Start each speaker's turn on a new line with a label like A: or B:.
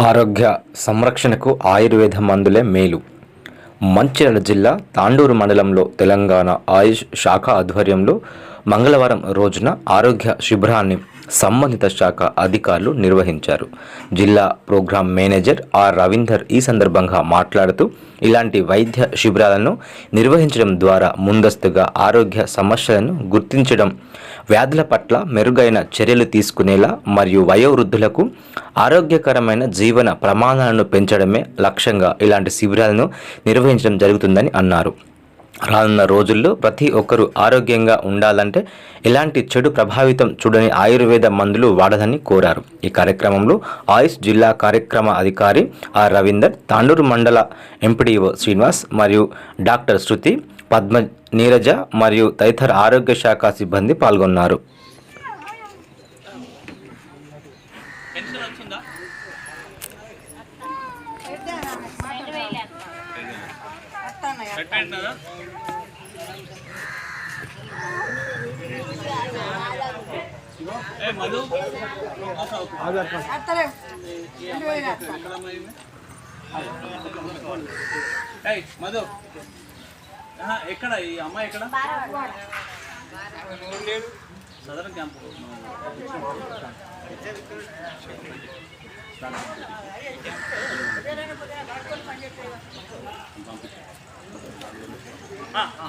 A: ఆరోగ్య సంరక్షణకు ఆయుర్వేద మందులే మేలు. మంచిర్యాల జిల్లా తాండూరు మండలంలో తెలంగాణ ఆయుష్ శాఖ ఆధ్వర్యంలో మంగళవారం రోజున ఆరోగ్య శిబిరాన్ని సంబంధిత శాఖ అధికారులు నిర్వహించారు. జిల్లా ప్రోగ్రాం మేనేజర్ ఆర్ రవీందర్ ఈ సందర్భంగా మాట్లాడుతూ ఇలాంటి వైద్య శిబిరాలను నిర్వహించడం ద్వారా ముందస్తుగా ఆరోగ్య సమస్యలను గుర్తించడం వ్యాధుల పట్ల మెరుగైన చర్యలు తీసుకునేలా మరియు వయోవృద్ధులకు ఆరోగ్యకరమైన జీవన ప్రమాణాలను పెంచడమే లక్ష్యంగా ఇలాంటి శిబిరాలను నిర్వహించడం జరుగుతుందని అన్నారు. రానున్న రోజుల్లో ప్రతి ఒక్కరూ ఆరోగ్యంగా ఉండాలంటే ఎలాంటి చెడు ప్రభావితం చూడని ఆయుర్వేద మందులు వాడదని కోరారు. ఈ కార్యక్రమంలో ఆయుష్ జిల్లా కార్యక్రమ అధికారి ఆర్ రవీందర్ తాండూరు మండల ఎంపీడీఓ శ్రీనివాస్ మరియు డాక్టర్ శృతి పద్మ నీరజ మరియు తదితర ఆరోగ్య శాఖ సిబ్బంది పాల్గొన్నారు.
B: మధు మధు ఎక్కడ ఈ అమ్మాయి ఎక్కడ సదరన్ క్యాంప్ ఆ, ఆ.